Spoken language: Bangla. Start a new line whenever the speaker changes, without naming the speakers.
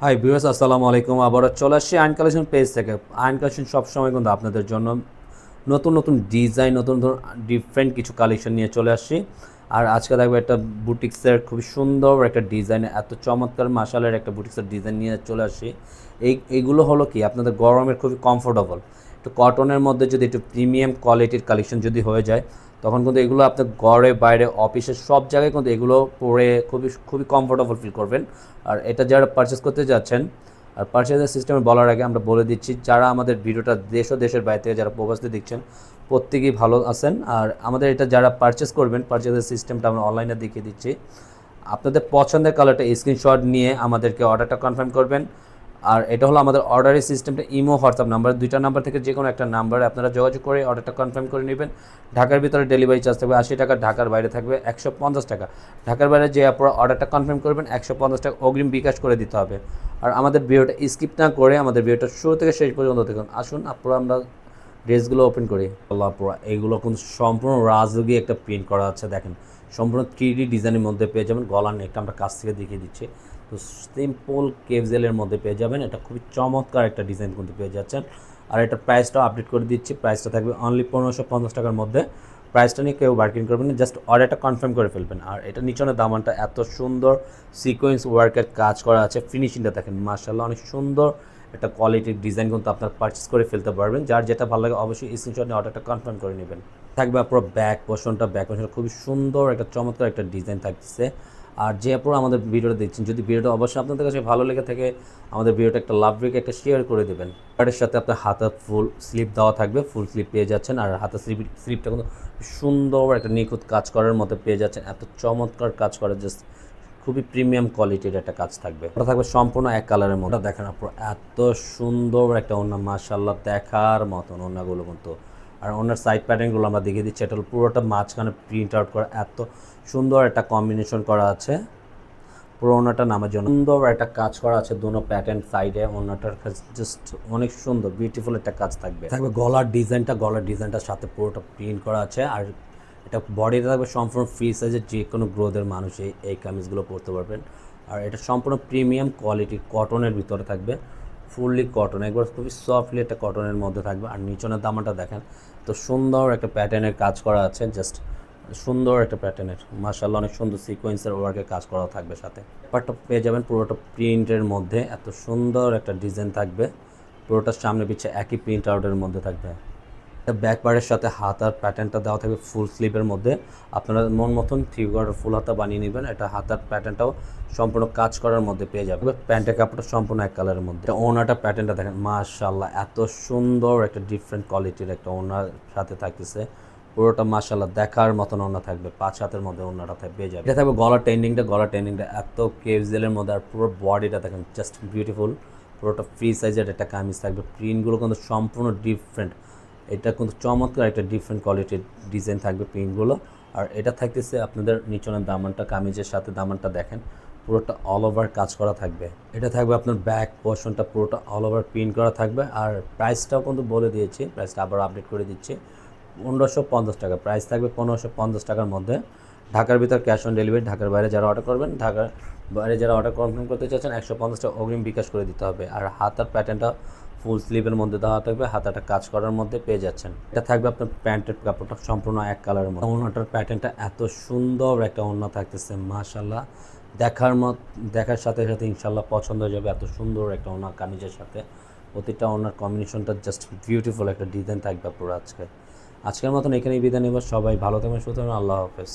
হাই ভিউয়ার্স আসসালামু আলাইকুম। আবারও চলে আসছি আইন কালেকশন পেজ থেকে। আইন কালেকশন সবসময় কিন্তু আপনাদের জন্য নতুন নতুন ডিজাইন নতুন নতুন ডিফারেন্ট কিছু কালেকশন নিয়ে চলে আসছি। আর আজকে দেখব একটা বুটিক্সের খুব সুন্দর একটা ডিজাইন এত চমৎকার মাসালের একটা বুটিক্সের ডিজাইন নিয়ে চলে আসছি। এই এইগুলো হলো কি? আপনাদের গরমের খুবই কমফোর্টেবল একটু কটনের মধ্যে যদি একটু প্রিমিয়াম কোয়ালিটির কালেকশন যদি হয়ে যায়, তখন কিন্তু এগুলো আপনি ঘরে, বাইরে অফিসে সব জায়গায় কিন্তু এগুলো পরে খুবই খুবই কমফোর্টেবল ফিল করবেন। আর এটা যারা পারচেস করতে যাচ্ছেন, আর পারচেজের সিস্টেমে বলার আগে আমরা বলে দিচ্ছি, যারা আমাদের ভিডিওটা দেশ ও দেশের বাইরে থেকে যারা প্রবাসতে দেখছেন, প্রত্যেকেই ভালো আছেন। আর আমাদের এটা যারা পারচেস করবেন পারচেজের সিস্টেমটা আমরা অনলাইনে দেখিয়ে দিচ্ছি। আপনাদের পছন্দের কালারটা স্ক্রিনশট নিয়ে আমাদেরকে অর্ডারটা কনফার্ম করবেন। আর এটা হলো আমাদের অর্ডারের সিস্টেমটা, ইমো, হোয়াটসঅ্যাপ নাম্বার। দুইটা নাম্বার থেকে যে কোনো একটা নাম্বারে আপনারা যোগাযোগ করে অর্ডারটা কনফার্ম করে নেবেন। ঢাকার ভিতরে ডেলিভারি চার্জ থাকবে আশি টাকা, ঢাকার বাইরে থাকবে একশো পঞ্চাশ টাকা। ঢাকার বাইরে যে আপনারা অর্ডারটা কনফার্ম করবেন, একশো পঞ্চাশ টাকা অগ্রিম বিকাশ করে দিতে হবে। আর আমাদের ভিডিওটা স্কিপ না করে আমাদের ভিডিওটা শুরু থেকে শেষ পর্যন্ত দেখুন। আসুন আপনারা আমরা ড্রেসগুলো ওপেন করি। আল্লাহ পুরা এইগুলো কিন্তু সম্পূর্ণ রাজযোগী একটা প্রিন্ট করা আছে, দেখেন। সম্পূর্ণ থ্রি ডি ডিজাইনের মধ্যে পেয়ে যাবেন। গলার নেকটা আমরা কাছ থেকে দেখিয়ে দিচ্ছি। তো সিম্পল কেভজেলের মধ্যে পেয়ে যাবেন। এটা খুবই চমৎকার একটা ডিজাইন কিন্তু পেয়ে যাচ্ছেন। আর এটা প্রাইসটাও আপডেট করে দিচ্ছি। প্রাইসটা থাকবে অনলি পনেরোশো পঞ্চাশ টাকার মধ্যে। প্রাইসটা নিয়ে কেউ বার্গেন করবেন না জাস্ট অর্ডারটা কনফার্ম করে ফেলবেন। আর এটা নিচনের দামানটা এত সুন্দর সিকোয়েন্স ওয়ার্কের কাজ করা আছে। ফিনিশিংটা দেখেন মার্শাল্লাহ অনেক সুন্দর। একটা কোয়ালিটির ডিজাইন কিন্তু আপনার পারচেস করে ফেলতে পারবেন। যার যেটা ভালো লাগে অবশ্যই স্ক্রিনশট নিয়ে অর্ডারটা কনফার্ম করে নেবেন। থাকবে আপনার ব্যাক পোর্শনটা ব্যাক পোর্শনটা খুবই সুন্দর, একটা চমৎকার একটা ডিজাইন থাকতেছে। আর যে আপনারা আমাদের ভিডিওটা দেখছেন, যদি ভিডিওটা অবশ্যই আপনাদের কাছে ভালো লেগে থাকে, আমাদের ভিডিওটা একটা লাভ রেখে একটা শেয়ার করে দেবেন। কার্ডের সাথে আপনার হাতে ফুল স্লিপ দেওয়া থাকবে ফুল স্লিপ পেয়ে যাচ্ছেন আর হাতে স্লিপ স্লিপটা কিন্তু সুন্দর একটা নিখুঁত কাজ করার মতো পেয়ে যাচ্ছেন। এত চমৎকার কাজ করে জাস্ট খুবই প্রিমিয়াম কোয়ালিটির একটা কাজ থাকবে। ওটা থাকবে সম্পূর্ণ এক কালারের মধ্যে। দেখেন আপনার এত সুন্দর একটা ওনা মাশাল্লাহ দেখার মতন ওনাগুলো কিন্তু আর ওনার সাইড প্যাটার্নগুলো আমরা দেখিয়ে দিচ্ছি। এটা পুরোটা মাঝখানে প্রিন্ট আউট করা। এত সুন্দর একটা কম্বিনেশন করা আছে। পুরো ওনাটা নামার জন্য। সুন্দর একটা কাজ করা আছে দুনো প্যাটার্ন সাইডে ওনাটার জাস্ট অনেক সুন্দর বিউটিফুল একটা কাজ থাকবে। থাকবে গলার ডিজাইনটা গলার ডিজাইনটার সাথে পুরোটা প্রিন্ট করা আছে। আর এটা বডিতে থাকবে সম্পূর্ণ ফ্রি সাইজের যে কোনো গ্রোথের মানুষ এই এই কামিজগুলো পরতে পারবেন। আর এটা সম্পূর্ণ প্রিমিয়াম কোয়ালিটি কটনের ভিতরে থাকবে। ফুললি কটন একবার খুবই সফটলি একটা কটনের মধ্যে থাকবে। আর নিচনের দামাটা দেখেন, তো সুন্দর একটা প্যাটার্নের কাজ করা আছে জাস্ট সুন্দর একটা প্যাটার্নের মার্শাল্লাহ অনেক সুন্দর সিকোয়েন্সের ওয়ার্কের কাজ করা থাকবে সাথে। ব্যাপারটা পেয়ে যাবেন পুরোটা প্রিন্টের মধ্যে, এত সুন্দর একটা ডিজাইন থাকবে। পুরোটার সামনে পিছিয়ে একই প্রিন্ট আউটের মধ্যে থাকবে। ব্যাক পার্টের সাথে হাতার প্যাটার্নটা দেওয়া থাকবে ফুল স্লিভের মধ্যে। আপনারা মন মতন থ্রি ফুল হাতা বানিয়ে নেবেন, এটা হাতার প্যাটার্নটাও সম্পূর্ণ কাজ করার মধ্যে পেয়ে যাবে প্যান্টের কাপড়টা সম্পূর্ণ এক কালারের মধ্যে। ওনাটা প্যাটার্নটা দেখেন মাশাল্লাহ এত সুন্দর একটা ডিফারেন্ট কোয়ালিটির একটা ওনার সাথে থাকতেছে। পুরোটা মাশাল্লাহ দেখার মতন ওনা থাকবে, পাঁচ হাতের মধ্যে ওনাটা পেয়ে যাবে এটা থাকবে গলার টেন্ডিংটা গলার টেন্ডিংটা এত কেভজেলের মধ্যে, আর পুরো বডিটা দেখেন জাস্ট বিউটিফুল পুরোটা ফ্রি সাইজের একটা কামিজ থাকবে প্রিন্টগুলো কিন্তু সম্পূর্ণ ডিফারেন্ট এটা কিন্তু চমৎকার একটা ডিফারেন্ট কোয়ালিটির ডিজাইন থাকবে প্রিন্টগুলো আর এটা থাকতেছে আপনাদের নিচনের দামানটা, কামিজের সাথে দামানটা দেখেন, পুরোটা অল ওভার কাজ করা থাকবে। এটা থাকবে আপনার ব্যাক পোর্শনটা পুরোটা অল ওভার প্রিন্ট করা থাকবে। আর প্রাইসটাও কিন্তু বলে দিয়েছি প্রাইসটা আবার আপডেট করে দিচ্ছি। পনেরোশো পঞ্চাশ টাকা প্রাইস থাকবে পনেরোশো পঞ্চাশ টাকার মধ্যে। ঢাকার ভিতর ক্যাশ অন ডেলিভারি ঢাকার বাইরে যারা অর্ডার করবেন, ঢাকার বাইরে যারা অর্ডার কনফার্ম করতে চাচ্ছেন, একশো পঞ্চাশ টাকা অগ্রিম বিকাশ করে দিতে হবে। আর হাতার প্যাটার্নটা ফুল স্লিভের মধ্যে দেওয়া থাকবে হাতাটা কাজ করার মধ্যে পেয়ে যাচ্ছেন। এটা থাকবে আপনার প্যান্টের কাপড়টা সম্পূর্ণ এক কালারের মধ্যে। ওনাটার প্যাটার্নটা এত সুন্দর একটা ওড়না থাকতেছে মাশাল্লাহ দেখার মত, দেখার সাথে সাথে ইনশাল্লাহ পছন্দ হয়ে যাবে। এত সুন্দর একটা ওনা কামিজের সাথে। প্রতিটা ওনার কম্বিনেশনটা জাস্ট বিউটিফুল একটা ডিজাইন থাকবে পুরো আজকে। আজকের মতন এখানেই বিদায় নেব। সবাই ভালো থাকবেন সুতরাং আল্লাহ হাফেজ।